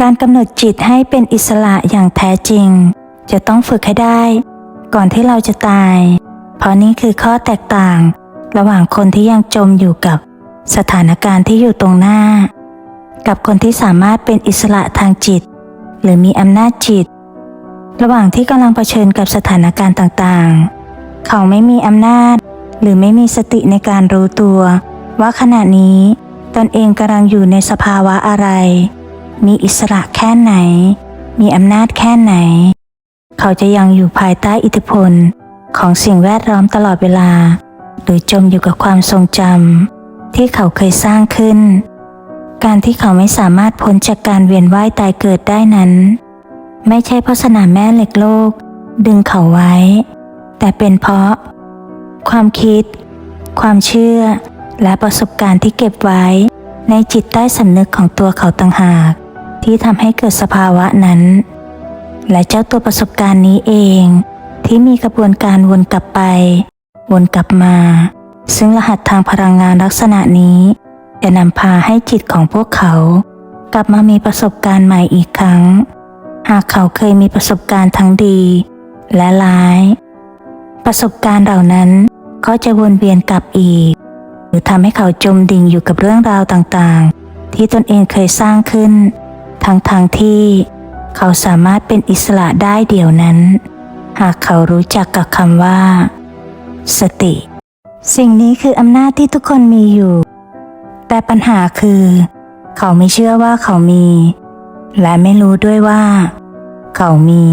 การกำหนดจิตให้เป็นอิสระอย่างแท้จริง จะต้องฝึกให้ได้ ก่อนที่เราจะตาย เพราะนี่คือข้อแตกต่าง ระหว่างคนที่ยังจมอยู่กับสถานการณ์ที่อยู่ตรงหน้า กับคนที่สามารถเป็นอิสระทางจิต หรือมีอำนาจจิต ระหว่างที่กำลังเผชิญกับสถานการณ์ต่างๆ เขาไม่มีอำนาจ หรือไม่มีสติในการรู้ตัว ว่าขณะนี้ตนเองกำลังอยู่ในสภาวะอะไร มีอิสระแค่ไหน มีอำนาจแค่ไหน เขาจะยังอยู่ภายใต้อิทธิพลของสิ่งแวดล้อมตลอดเวลา หรือจมอยู่กับความทรงจำที่เขาเคยสร้างขึ้น การที่เขาไม่สามารถพ้นจากการเวียนว่ายตายเกิดได้นั้น ไม่ใช่เพราะสนามแม่เหล็กโลก ดึงเขาไว้ แต่เป็นเพราะ ความคิด ความเชื่อ และประสบการณ์ที่เก็บไว้ในจิตใต้สำนึกของตัวเขาต่างหาก ที่ทำให้เกิดสภาวะนั้น และเจ้าตัวประสบการณ์นี้เอง ที่มีกระบวนการวนกลับไป วนกลับมา ซึ่งรหัสทางพลังงานลักษณะนี้ จะนำพาให้จิตของพวกเขา กลับมามีประสบการณ์ใหม่อีกครั้ง หากเขาเคยมีประสบการณ์ทั้งดี และร้าย ประสบการณ์เหล่านั้นก็จะวนเวียนกลับอีก หรือทำให้เขาจมดิ่งอยู่กับเรื่องราวต่างๆ ที่ตนเองเคยสร้างขึ้น ทั้งๆทที่เขาสามารถเป็นอิสระได้เดี๋ยวนั้น หากเขารู้จักกับคำว่า สติ สิ่งนี้คืออำนาจที่ทุกคนมีอยู่ แต่ปัญหาคือ เขาไม่เชื่อว่าเขามี และไม่รู้ด้วยว่า เขามี